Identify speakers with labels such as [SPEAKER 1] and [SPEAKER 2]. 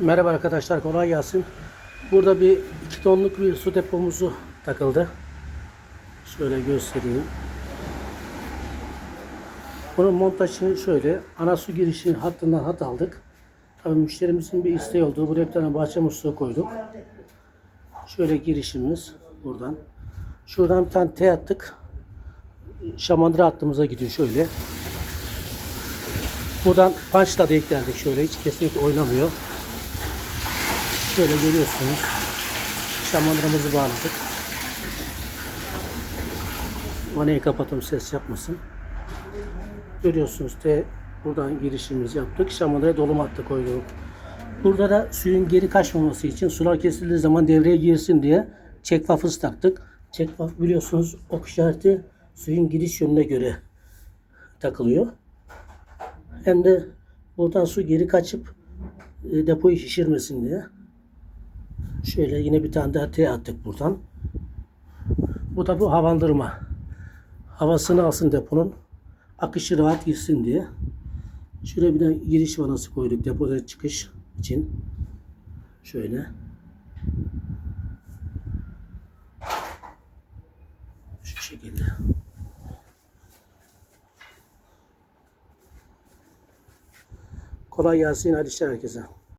[SPEAKER 1] Merhaba arkadaşlar kolay gelsin. Burada bir 2 tonluk bir su depomuzu takıldı. Şöyle göstereyim. Bunun montajını şöyle ana su girişi hattından hat aldık. Tabii müşterimizin bir isteği olduğu buraya bir tane bahçe musluğu koyduk. Şöyle girişimiz buradan. Şuradan bir tane T attık. Şamandıra hattımıza gidiyor şöyle. Buradan punchla da eklendik şöyle hiç kesinlikle oynamıyor. Şöyle görüyorsunuz. Şamandıramızı bağladık. Vanayı kapatalım ses yapmasın. Görüyorsunuz de buradan girişimizi yaptık. Şamandıraya dolum hattı koyduk. Burada da suyun geri kaçmaması için sular kesildiği zaman devreye girsin diye çek vafız taktık. Çek vaf biliyorsunuz ok işareti suyun giriş yönüne göre takılıyor. Hem de buradan su geri kaçıp e, depoyu şişirmesin diye. Şöyle yine bir tane daha T attık buradan. Bu da bu havalandırma. Havasını alsın deponun. Akışı rahat girsin diye. Şuraya bir de giriş vanası koyduk depoda çıkış için. Şöyle. Şu şekilde. Kolay gelsin hadi herkese.